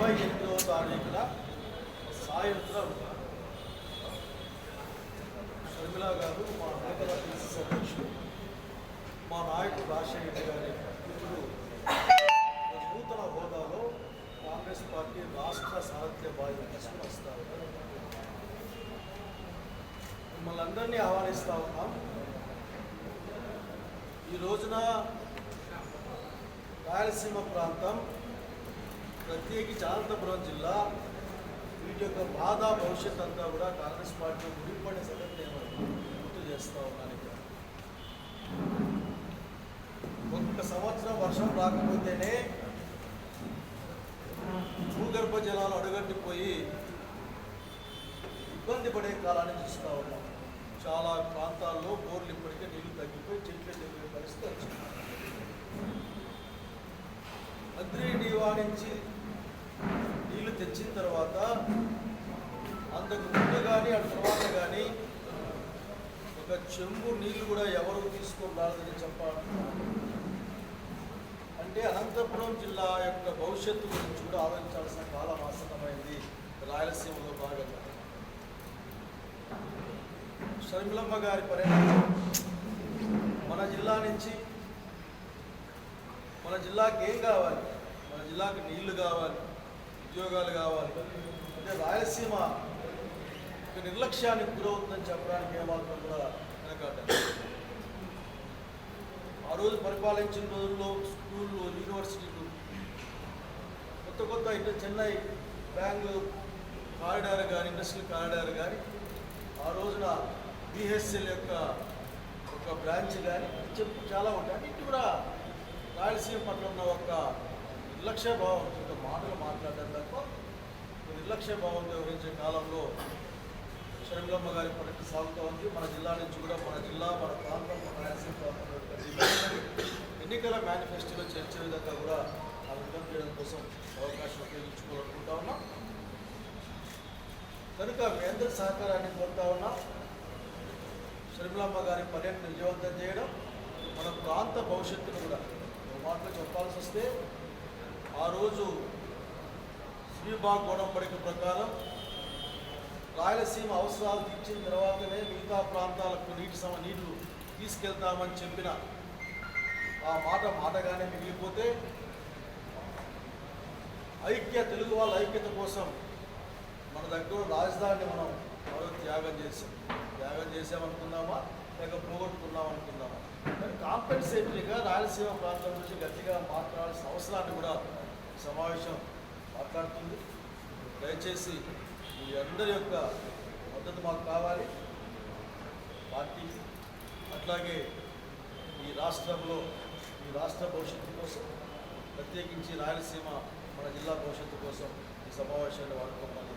ఇరవై ఎనిమిదవ తారీఖున సాయంత్రం షర్మిల గారు మా హైదరాబాద్ పిసిసి మా నాయకుడు రాజశేఖర గారి మిత్రుడు నూతన హోదాలో కాంగ్రెస్ పార్టీ రాష్ట్ర సాహిత్య బాధ్యత తీసుకుని మిమ్మల్ని అందరినీ ఆహ్వానిస్తూ ఉన్నాం. ఈ రోజున రాయలసీమ ప్రాంతం ప్రత్యేకించి అనంతపురం జిల్లా వీటి యొక్క బాధ భవిష్యత్ అంతా కూడా కాంగ్రెస్ పార్టీ ముడిపడిన సంగతి నేను గుర్తు చేస్తూ ఉన్నాను ఇక్కడ. ఒక్క సంవత్సరం వర్షం రాకపోతేనే భూగర్భ జలాలు అడుగట్టిపోయి ఇబ్బంది పడే కాలాన్ని చూస్తూ ఉన్నాం. చాలా ప్రాంతాల్లో బోర్లు ఇప్పటికే నీళ్ళు తగ్గిపోయి చెట్లు తగ్గిపోయే పరిస్థితి వచ్చింది. మంత్రి నివారించి తెచ్చిన తర్వాత అంతకు ముందు కానీ ఆ తర్వాత కానీ ఒక చెంబు నీళ్ళు కూడా ఎవరు తీసుకొని చెప్పాలి. అంటే అనంతపురం జిల్లా యొక్క భవిష్యత్తు గురించి కూడా ఆలోచించాల్సిన కాలం ఆసన్నమైంది రాయలసీమలో భాగంగా. షర్మిలమ్మ గారి పర్యటన మన జిల్లా నుంచి మన జిల్లాకి ఏం కావాలి? మన జిల్లాకి నీళ్ళు కావాలి. ఉద్యోగాలు కావాలి. అంటే రాయలసీమ ఒక నిర్లక్ష్యానికి గురవుతుందని చెప్పడానికి ఏమాత్రం కూడా వెనకాట ఆ రోజు పరిపాలించిన రోజుల్లో స్కూళ్ళు యూనివర్సిటీలు కొత్త కొత్త ఇటు చెన్నై బెంగళూరు కారిడార్ కానీ ఇండస్ట్రియల్ కారిడార్ కానీ ఆ రోజున బిహెచ్ఎల్ యొక్క ఒక బ్రాంచ్ కానీ చెప్పు చాలా ఉంటాయి. అన్నిటి కూడా రాయలసీమ పట్ల ఉన్న ఒక నిర్లక్ష్య భావం ఒక మాటలు మాట్లాడడం తప్ప నిర్లక్ష్య భావం వివరించే కాలంలో షర్మిలమ్మ గారి పర్యటన సాగుతూ ఉంది. మన జిల్లా నుంచి కూడా మన జిల్లా మన ప్రాంతం మన రాయలసీమ ప్రాంతం ఎన్నికల మేనిఫెస్టోలో చేర్చే విధంగా కూడా ఆ విధం చేయడం కోసం అవకాశం ఉపయోగించుకోవాలనుకుంటా ఉన్నాం. కనుక మీ అందరి సహకారాన్ని కోరుతా ఉన్నాం షర్మిలమ్మ గారి పర్యటన విజయవంతం చేయడం మన ప్రాంత భవిష్యత్తును కూడా మాటలు చెప్పాల్సి వస్తే ఆ రోజు శ్రీబాగ్ గోడంబడిక ప్రకారం రాయలసీమ అవసరాలు తీర్చిన తర్వాతనే మిగతా ప్రాంతాలకు నీటి సమ నీళ్ళు తీసుకెళ్తామని చెప్పిన ఆ మాట మాటగానే మిగిలిపోతే ఐక్య తెలుగు వాళ్ళ ఐక్యత కోసం మన దగ్గర రాజధానిని మనం మరో త్యాగం చేసాం త్యాగం చేసామనుకున్నామా లేక పోగొట్టుకున్నాం అనుకుందాం. కానీ కాంపెన్సేటరీగా రాయలసీమ ప్రాంతం నుంచి గట్టిగా మాట్లాడాల్సిన అవసరాన్ని కూడా సమావేశం మాట్లాడుతుంది. దయచేసి మీ అందరి యొక్క మద్దతు మాకు కావాలి. పార్టీ అట్లాగే ఈ రాష్ట్రంలో ఈ రాష్ట్ర భవిష్యత్తు కోసం ప్రత్యేకించి రాయలసీమ మన జిల్లా భవిష్యత్తు కోసం ఈ సమావేశాన్ని వాడుకోవాలి.